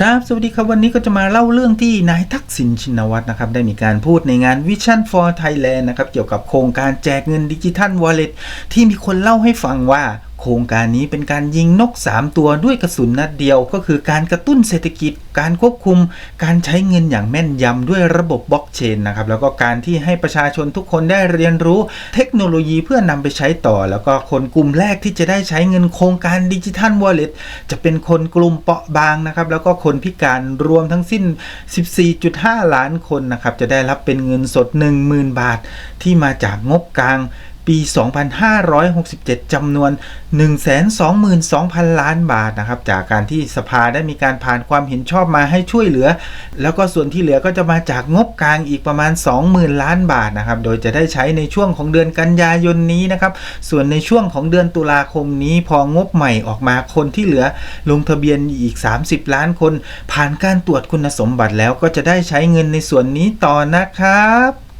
ครับ สวัสดีครับวันนี้ก็จะมาเล่าเรื่องที่นายทักษิณชินวัตรนะครับ ได้มีการพูดในงาน Vision for Thailand นะครับ เกี่ยวกับโครงการแจกเงินดิจิทัล Wallet ที่มีคนเล่าให้ฟังว่า โครงการนี้เป็นการยิงนก 3 ตัวด้วยกระสุนนัดเดียวก็คือการกระตุ้นเศรษฐกิจ การควบคุม การใช้เงินอย่างแม่นยำด้วยระบบบล็อกเชนนะครับแล้วก็การที่ให้ประชาชนทุกคนได้เรียนรู้เทคโนโลยีเพื่อนำไปใช้ต่อ แล้วก็คนกลุ่มแรกที่จะได้ใช้เงินโครงการดิจิทัล Wallet จะเป็นคนกลุ่มเปราะบางนะครับแล้วก็คนพิการรวมทั้งสิ้น 14.5 ล้านคนนะครับจะได้รับเป็นเงินสด 10,000 บาท ที่มาจากงบกลาง ปี 2567 จำนวน 122,000 ล้านบาทนะครับ จากการที่สภาได้มีการผ่านความเห็นชอบมาให้ช่วยเหลือ แล้วก็ส่วนที่เหลือก็จะมาจากงบกลางอีกประมาณ 20,000 ล้านบาทนะครับ โดยจะได้ใช้ในช่วงของเดือนกันยายนนี้นะครับ ส่วนในช่วงของเดือนตุลาคมนี้พองบใหม่ออกมาคนที่เหลือลงทะเบียนอีก 30 ล้านคน ผ่านการตรวจคุณสมบัติแล้วก็จะได้ใช้เงินในส่วนนี้ต่อนะครับ